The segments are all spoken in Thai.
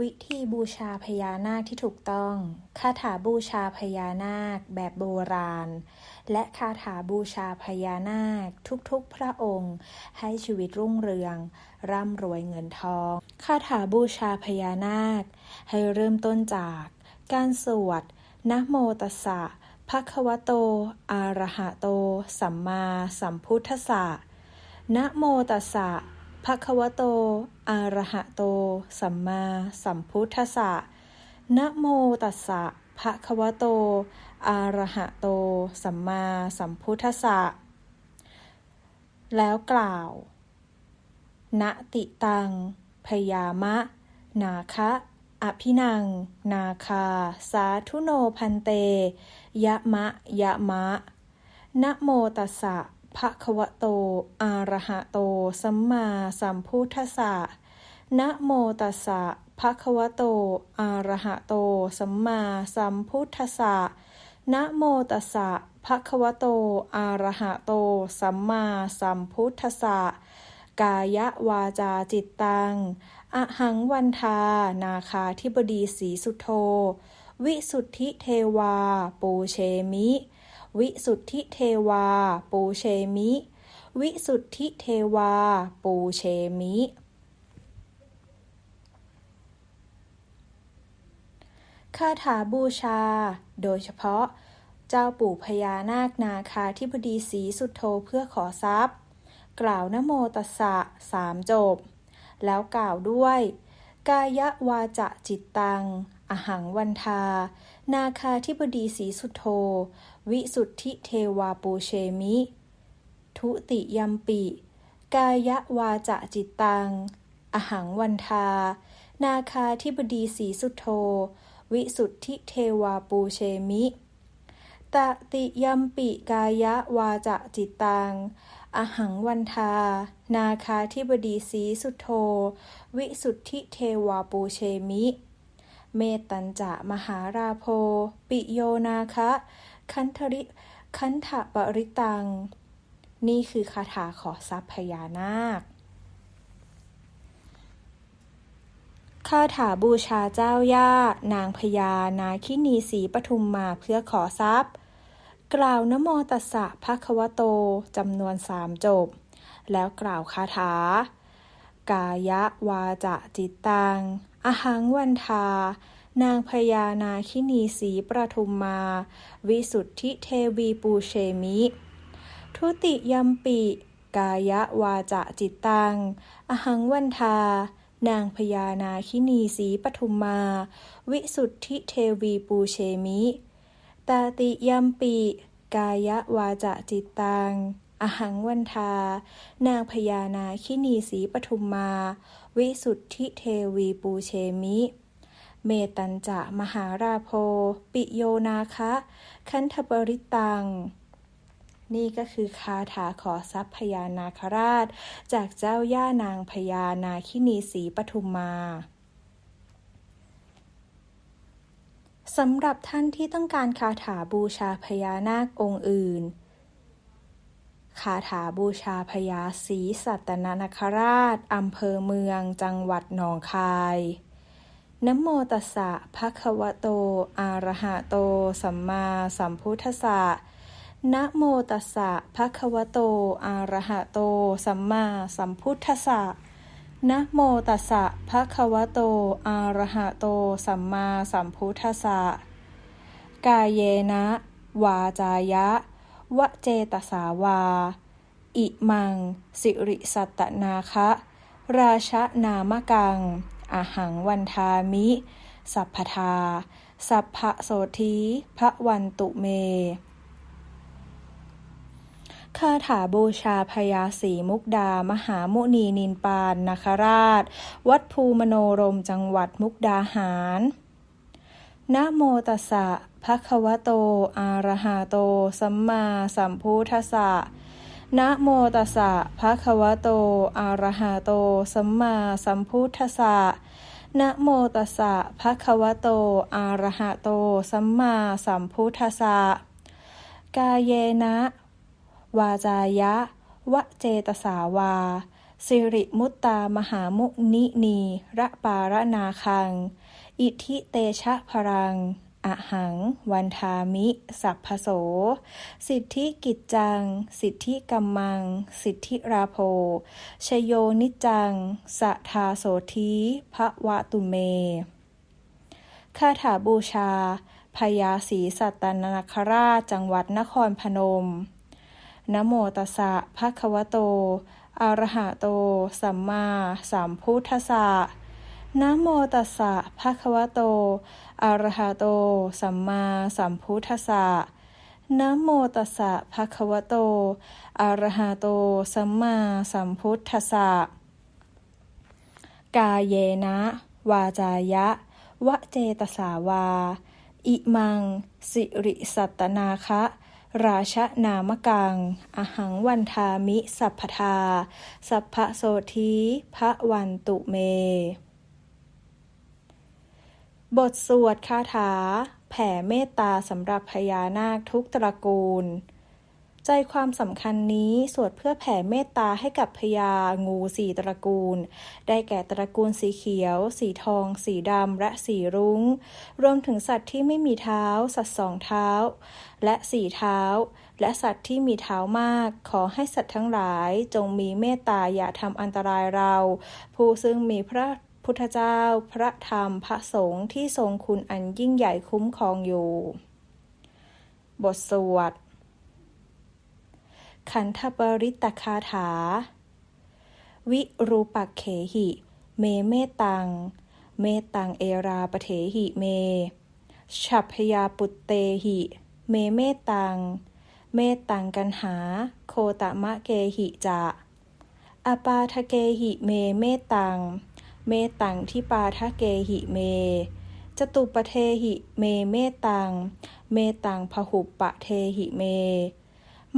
วิธีบูชาพญานาคที่ถูกต้อง คาถาบูชาพญานาคแบบโบราณ และคาถาบูชาพญานาคทุกๆ พระองค์ ให้ชีวิตรุ่งเรือง ร่ำรวยเงินทอง คาถาบูชาพญานาค ให้เริ่มต้นจาก การสวดนะโมตัสสะภะคะวะโต อะระหะโต สัมมาสัมพุทธัสสะนะโมตัสสะ ภะควโตอะรหะโต สัมมาสัมพุทธัสสะ นะโมตัสสะภะควโตอะรหะโต สัมมาสัมพุทธัสสะ แล้วกล่าว ณติตัง พยามะ นาคะอภินัง นาคา สาธุโนพันเต ยะมะ ยะมะ นะโมตัสสะ ภะควโต อะระหะโต สัมมาสัมพุทธัสสะ นะโมตัสสะภะควโต อะระหะโต สัมมาสัมพุทธัสสะ นะโมตัสสะภะควโต อะระหะโต สัมมาสัมพุทธัสสะ กายวาจาจิตตังอหังวันทา นาคาธิบดีสีสุโธ วิสุทธิเทวา ปูเชมิ วิสุทธิเทวา ปูเชมิ วิสุทธิเทวา ปูเชมิ คาถาบูชา โดยเฉพาะ เจ้าปู่พญานาคนาคาธิบดีสีสุดโธเพื่อขอทรัพย์ กล่าวนโมตัสสะสามจบ แล้วกล่าวด้วย กายวาจะจิตตัง อหังวันทา นาคาธิบดีสีสุโธ วิสุทธิเทวาปูเชมิ ทุติยัมปิ กายวาจะจิตตัง อหังวันทา นาคาธิบดีสีสุโธ วิสุทธิเทวาปูเชมิ ตติยัมปิกายวาจะจิตตังอหังวันทา นาคาธิบดีสีสุโธ วิสุทธิเทวาปูเชมิ เมตตัญจะมหาราโพ ปิโยนาคะ คันธริคันถปริตัง นี่คือคาถาขอทรัพย์พญานาค คาถาบูชาเจ้าย่า นางพญานาคินีสีปทุมมาเพื่อขอทรัพย์ กล่าวนโมตัสสะภะคะวะโตจำนวนสามจบ แล้วกล่าวคาถากายวาจะจิตตัง อหังวันทา นางพญานาคินีสีประทุมมา วิสุทธิเทวีปูเชมิ ทุติยัมปิกายวาจะจิตตัง อหังวันทา นางพญานาคินีสีปทุมมา วิสุทธิเทวีปูเชมิ ตาติยัมปิ กายวาจะจิตตัง อหังวันทา นางพญานาคินีสีปทุมมา วิสุทธิเทวีปูเชมิ เมตัญจะมหาราโพ ปิโยนาคะ คันธปริตัง นี่ก็คือคาถาขอทรัพย์พญานาคราช จากเจ้าย่านางพญานาคินีสีปทุมมาสำหรับท่านที่ต้องการคาถาบูชาพญานาคองค์อื่น คาถาบูชาพญาศรีสัตนนคราช อำเภอเมือง จังหวัดหนองคายนะโมตัสสะภะคะวะโต อะระหะโต สัมมาสัมพุทธัสสะนะโมตัสสะภะคะวะโต อะระหะโต สัมมาสัมพุทธัสสะนะโมตัสสะภะคะวะโต อะระหะโต สัมมาสัมพุทธัสสะกายเยนะ วาจายะ วเจตสาวา อิมัง สิริสัตนาคะ ราชนามกังอหังวันทามิ สัพพทา สัพพะโสธีพระวันตุเม คาถาบูชาพญาศีมุกดา มหามุนีนินปานนาคราช วัดภูมโนรมจังหวัดมุกดาหาร นะโมตัสสะภะคะวะโต อะระหะโต สัมมาสัมพุทธัสสะนะโมตัสสะภะคะวะโต อะระหะโต สัมมาสัมพุทธัสสะนะโมตัสสะภะคะวะโต อะระหะโต สัมมาสัมพุทธัสสะกายเยนะ วาจายะวเจตสาวา สิริมุตตามหามุนินีระปารนาคัง อิทิเตชะพรัง อหัง วันทามิ สัพพโส สิทธิกิจจัง สิทธิกัมมัง สิทธิราโภชโยนิจังสัทาโสธีพระวะตุเม คาถาบูชาพญาศีสัตนคราชจังหวัดนครพนม นโมตสสะภะคะวะโตอรหะโต สัมมาสัมพุทธสะ นะโมตัสสะภะคะวะโต อะระหะโต สัมมาสัมพุทธัสสะนะโมตัสสะภะคะวะโต อะระหะโต สัมมาสัมพุทธัสสะ กาเยนะ วาจายะวเจตสาวา อิมัง สิริสัตตนาคะ ราชนามกัง อหังวันทามิ สัพพทา สัพพโสธีพระวันตุเม บทสวดคาถา แผ่เมตตาสำหรับพญานาคทุกตระกูล ใจความสำคัญนี้สวดเพื่อแผ่เมตตาให้กับพญางูสี่ตระกูล ได้แก่ตระกูลสีเขียว สีทอง สีดำ และสีรุง้ง รวมถึงสัตว์ที่ไม่มีเท้า สัตว์สองเท้า และสี่เท้า และสัตว์ที่มีเท้ามาก ขอให้สัตว์ทั้งหลายจงมีเมตตาอย่าทำอันตรายเรา ผู้ซึ่งมีพระ พุทธเจ้า พระธรรมพระสงฆ์ที่ทรงคุณอันยิ่งใหญ่คุ้มครองอยู่ บทสวด ขันธปริตคาถา วิรูปักเขหิ เมเมตัง เมตังเอราปเถหิเม ฉัพพยาปุตเตหิ เมเมตัง เมตังกันหา โคตมะเกหิจะอปาทะเกหิเมเมตัง เมตังที่ปาทะเกหิเม จตุปเทหิเมเมตัง เมตังพหุปะเทหิเม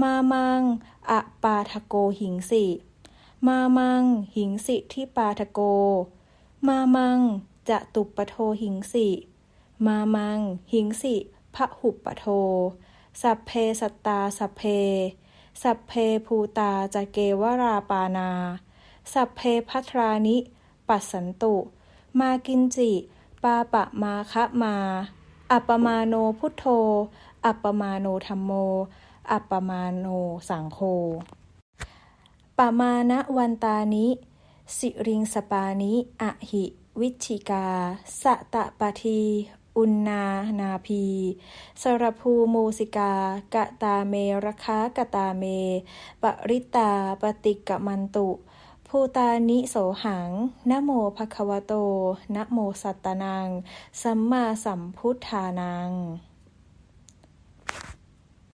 มามังอะปาทะโกหิงสิ มามังหิงสิที่ปาทะโก มามังจะตุปโทหิงสิ มามังหิงสิพะหุปปโท สัพเพสัตตาสัพเพ สัพเพภูตาจะเกวราปานา สัพเพพัทรานิ ปัสสันตุ มากินจิ ปาปะมาคะมา อัปปมาโนพุทโธ อัปปมาโนธรรมโม อัปปมาโนสังโฆปมาณวันตานิ สิริงสปานิ อหิ วิชิกา สะตะปะที อุณนานาพี สรภูมูสิกา กะตาเมระคะกะตาเม ปริตาปฏิกะมันตุ ภูตานิโสหัง นโมภควโต นโมสัตตนัง สัมมาสัมพุทธานัง